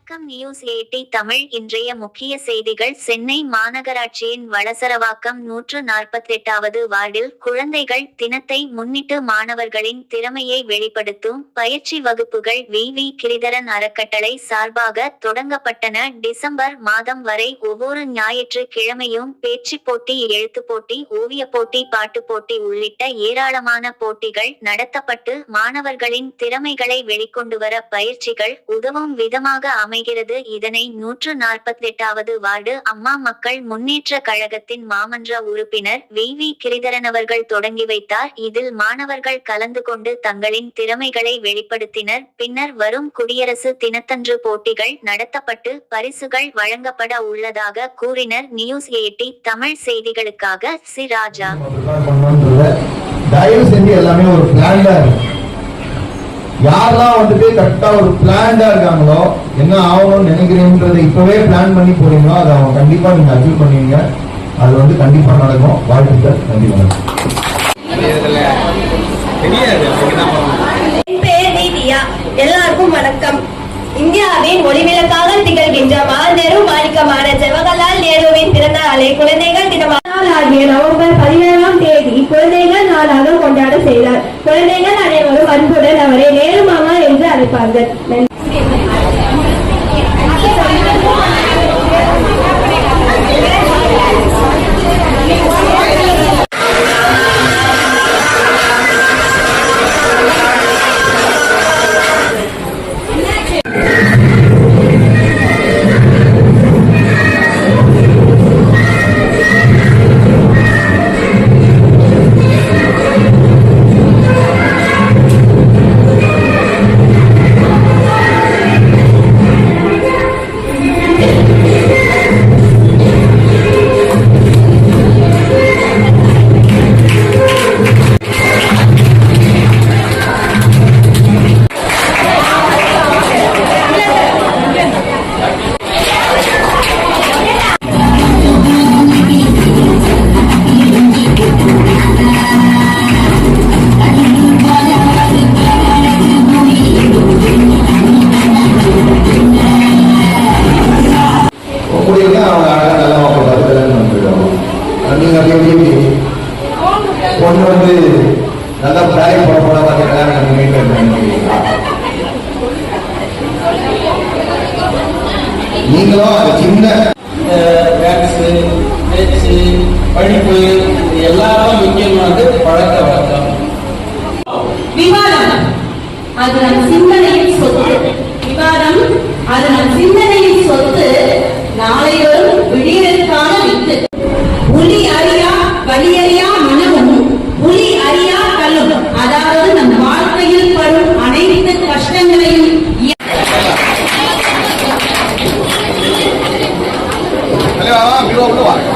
News eighty Tamil இன்றைய முக்கிய செய்திகள். சென்னை மாநகராட்சியின் வளசரவாக்கம் நூற்று நாற்பத்தெட்டாவது வார்டில் குழந்தைகள் தினத்தை முன்னிட்டு மாணவர்களின் திறமையை வெளிப்படுத்தும் பயிற்சி வகுப்புகள் வி. வி. கிரிதரன் அறக்கட்டளை சார்பாக தொடங்கப்பட்டன. டிசம்பர் மாதம் வரை ஒவ்வொரு ஞாயிற்று கிழமையும் பேச்சு போட்டி எழுத்துப் போட்டி ஓவிய போட்டி பாட்டுப் போட்டி உள்ளிட்ட ஏராளமான போட்டிகள் நடத்தப்பட்டு மாணவர்களின் திறமைகளை வெளிக்கொண்டுவர பயிற்சிகள் உதவும் விதமாக அமைகிறது. இதனை நூற்று நாற்பத்தெட்டாவது வார்டு அம்மா மக்கள் முன்னேற்ற கழகத்தின் மாமன்ற உறுப்பினர் வி. வி. கிரிதரன் அவர்கள் தொடங்கி வைத்தார். இதில் மாணவர்கள் கலந்து கொண்டு தங்களின் திறமைகளை வெளிப்படுத்தினர். பின்னர் வரும் குடியரசு தினத்தன்று போட்டிகள் நடத்தப்பட்டு பரிசுகள் வழங்கப்பட உள்ளதாக கூறினர். நியூஸ் எயிட்டி தமிழ் செய்திகளுக்காக சி. ராஜா. தயவு செஞ்சு எல்லாமே ஒரு பிளான்ல யாரெல்லாம் வந்துட்டு கரெக்டா ஒரு பிளான்டா இருக்காங்களோ என்ன ஆகணும்னு நினைக்கிறீங்கன்றதை இப்பவே பிளான் பண்ணி போறீங்களோ அதை அவங்க கண்டிப்பா நீங்க அச்சீவ் பண்ணுவீங்க. அது வந்து கண்டிப்பா நடக்கும். வாழ்த்துக்கள். நீதியா எல்லாருக்கும் வணக்கம். இந்தியாவின் ஒளிவிளக்காக திகழ்கின்ற மாநெரு மாணிக்கமான ஜவஹர்லால் நேருவின் பிறந்த நாளை குழந்தைகள் தினமாக ஆகிய நவம்பர் பதினேழாம் தேதி குழந்தைகள் நாளாக கொண்டாட செய்தார். குழந்தைகள் அன்புடன் அவரை நேருமாமா என்று அழைப்பார்கள். பிராயம் போட போட பார்த்து கல்யாணம் பண்ணி வீட்டில் இருக்காங்க நீங்களும் அது சின்ன பேச்சு படிப்பு எல்லாரும் முக்கியமானது பழக்க வழக்கம். விவாதம். அது நம் சிந்தனையின் சொத்து. விவாதம். அது நம் சிந்தனையின் சொத்து. நாளை no ar.